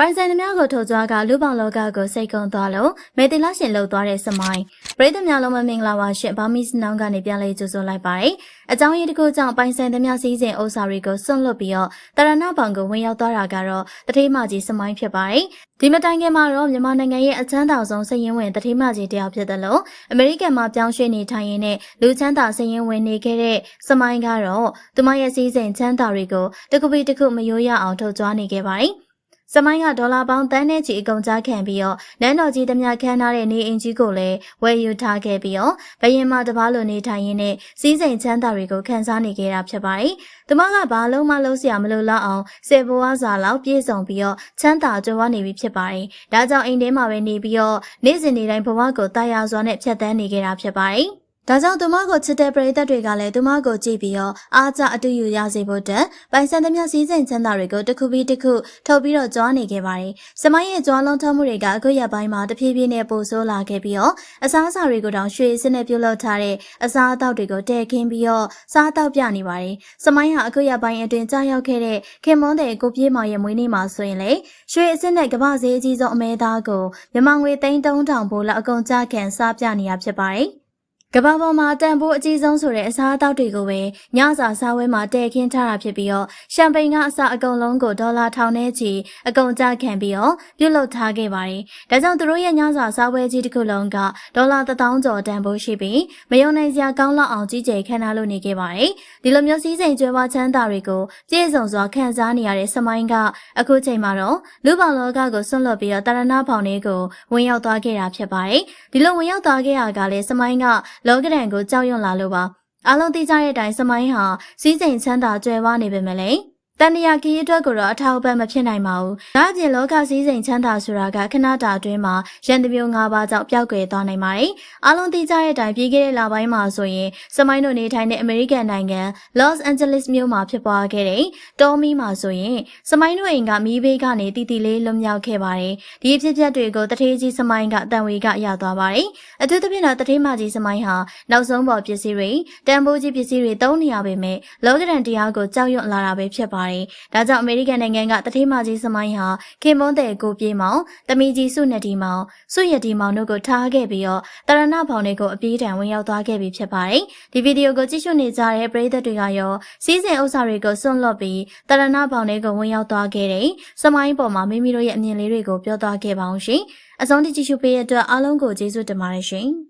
ပိုင်ဆိုင်သမျှကိုထုတ်ကြွားကလူပောင်လောကကိုစိတ်ကုံသွားလို့မေတ္တလရှင်လှုပ်သွားတဲ့စမိုင်းပရိသတ်များလုံးမမင်္ဂလာပါရှင်ဘာမီစနောင်းကနေပြန်လေးကြိုဆိုလိုက်ပါတယ်အကြောင်းရင်းတစ်ခုကြောင့်ပိုင်ဆိုင်သမျှစည်းစိမ်ဥစ္စာတွေကိုစွန့်လွတ်ပြီးတော့တရဏဘောင်ကိုဝင်ရောက်သွားတာကတော့တတိမကြီးစမိုင်းဖြစ်ပါတယ်ဒီမတိုင်ခင်မှာတော့မြန်မာနိုင်ငံရဲ့အချမ်းသာဆုံးစည်ရင်ဝင်တတိမကြီးတယောက်ဖြစ်တယ်လို့အမေရိကန်မှာပြောင်းရွှေ့နေထိုင်ရင်းနဲ့လူချမ်းသာစည်ရင်ဝင်နေခဲ့တဲ့စမိုင်းကတော့သူမရဲ့စည်းစိမ်ချမ်းသာတွေကိုတခုပြီးတခုမယိုးရအောင်ထုတ်ကြွားနေခဲ့ပါတယ် စမိုင်းကဒေါ်လာပေါင်းတန်းနဲ့ချီအကုန်ကြားခံပြီးတော့နန်းတော်ကြီးသမျှခန်းထားတဲ့နေအိမ်ကြီးကိုလည်းဝယ်ယူထားခဲ့ပြီးတော့ဘယင်မတပားလိုနေထိုင်ရင်းနဲ့စီးစိမ်ချမ်းသာတွေကိုခန်းစားနေခဲ့တာဖြစ်ပါတယ်။သူမကဘာလုံးမလုံးစရာမလိုတော့အောင်စေဘဝါစာလောက်ပြည့်စုံပြီးတော့ချမ်းသာကြွားနေပြီဖြစ်ပါတယ်။ဒါကြောင့်အိမ်ထဲမှာပဲနေပြီးတော့နေ့စဉ်နေ့တိုင်းဘဝကိုတာယာစွာနဲ့ဖြတ်သန်းနေခဲ့တာဖြစ်ပါတယ်။ ဒါကြောင့်သူမကိုချစ်တဲ့ပရိသတ်တွေကလည်းသူမကိုကြည့်ပြီးတော့အားကြအတူယူရစေဖို့တက်ပိုင်ဆန်သမျှစည်းစိမ်ချမ်းသာတွေကိုတစ်ခုပြီးတစ်ခုထုတ်ပြီးတော့ကြွားနေခဲ့ပါတယ်။စမိုင်းရဲ့ကြွားလုံးထုံးမှုတွေကအခုရက်ပိုင်းမှာတဖြည်းဖြည်းနဲ့ပိုဆိုးလာခဲ့ပြီးတော့အစားအစာတွေကိုတောင်ရွှေစနစ်ပြုလုပ်ထားတဲ့အစားအသောက်တွေကိုတည်ခင်းပြီးတော့စားတောက်ပြနေပါတယ်။စမိုင်းဟာအခုရက်ပိုင်းအတွင်းကြားရောက်ခဲ့တဲ့ခင်မွန်းတဲ့ကိုပြေးမောင်ရဲ့မွေးနေ့မှာဆိုရင်လေရွှေအစစ်နဲ့ကမ္ဘာဈေးအကြီးဆုံးအမဲသားကိုမြန်မာငွေ3300ဘိုးလောက်အကုန်ကြခံစားပြနေရဖြစ်ပါတယ်။ ကဘာပေါ်မှာတန်ဖိုးအကြီးဆုံးဆိုတဲ့အစားအသောက်တွေကိုပဲညစာစားဝဲမှာတည်ခင်းထားတာဖြစ်ပြီးတော့ရှမ်ပိန်ကအစအကုန်လုံးကိုဒေါ်လာထောင်နဲ့ချီအကုန်ကြခံပြီးတော့ပြုတ်လုထားခဲ့ပါတယ်။ဒါကြောင့်သူတို့ရဲ့ညစာစားဝဲကြီးတစ်ခုလုံးကဒေါ်လာ1000ကျော်တန်ဖိုးရှိပြီးမယုံနိုင်စရာကောင်းလောက်အောင်ကြီးကျယ်ခမ်းနားလို့နေခဲ့ပါတယ်။ဒီလိုမျိုးစည်းစိမ်ကျွဲဝါချမ်းသာတွေကိုပြည့်စုံစွာခံစားနေရတဲ့စမိုင်းကအခုချိန်မှာတော့လူပေါလောကကိုဆွန့်လွတ်ပြီးတော့တာရဏဖောင်လေးကိုဝင်ရောက်သွားခဲ့တာဖြစ်ပါတယ်။ဒီလိုဝင်ရောက်သွားခဲ့ရကလည်းစမိုင်းကလောကဒဏ်ကိုကြောက်ရွံ့လာလို့ပါအားလုံးသိကြတဲ့အတိုင်းစမိုင်းဟာစီးစိမ်ချမ်းသာကြွယ်ဝနေပေမဲ့လည်း တန်တရာခီးအတွက်ကိုတော့အထောက်အပံ့မဖြစ်နိုင်ပါဘူး။ဒါအပြင်လောကစည်းစိမ်ချမ်းသာဆိုတာကခဏတာအတွင်းမှာရန်တမျိုး၅ပါးကြောင့်ပျောက်ကွယ်သွားနိုင်ပါတယ်။အားလုံးသိကြတဲ့အတိုင်းပြီးခဲ့တဲ့လပိုင်းမှာဆိုရင်စမိုင်းတို့နေထိုင်တဲ့အမေရိကန်နိုင်ငံ Los Angeles မြို့မှာဖြစ်ပွားခဲ့တဲ့တောမီမှာဆိုရင်စမိုင်းတို့အိမ်ကမီးဘေးကနေတီတီလေးလွတ်မြောက်ခဲ့ပါတယ်။ဒီအဖြစ်အပျက်တွေကိုတထေးကြီးစမိုင်းကတန်ဝေကရသွားပါတယ်။အထူးသဖြင့်တော့တထေးမကြီးစမိုင်းဟာနောက်ဆုံးပေါ်ပစ္စည်းတွေတန်ဖိုးကြီးပစ္စည်းတွေသုံးနေရပေမဲ့လောကဒန်တရားကိုကြောက်ရွံ့လာတာပဲဖြစ်ပါတယ်။ဒါကြောင့်အမေရိကန်နိုင်ငံကတထေးမကြီးစမိုင်းဟာခင်မွန်းတဲ့ကိုပြေးမောင်တမီကြီးစုနှစ်တီမောင်စုရတီမောင်တို့ကိုထားခဲ့ပြီးတော့တရဏဖောင်တွေကိုအပြေးတံဝင်ရောက်သွားခဲ့ပြီဖြစ်ပါတယ်။ဒီဗီဒီယိုကိုကြည့်ရှုနေကြတဲ့ပရိသတ်တွေကရောစီးစင်ဥစ္စာတွေကိုစွန့်လွတ်ပြီးတရဏဖောင်တွေကိုဝင်ရောက်သွားခဲ့တဲ့စမိုင်းပေါ်မှာမိမိတို့ရဲ့အမြင်လေးတွေကိုပြောသွားခဲ့ပါအောင်ရှင်။အဆုံးထိကြည့်ရှုပေးတဲ့အတွက်အားလုံးကိုကျေးဇူးတင်ပါတယ်ရှင်။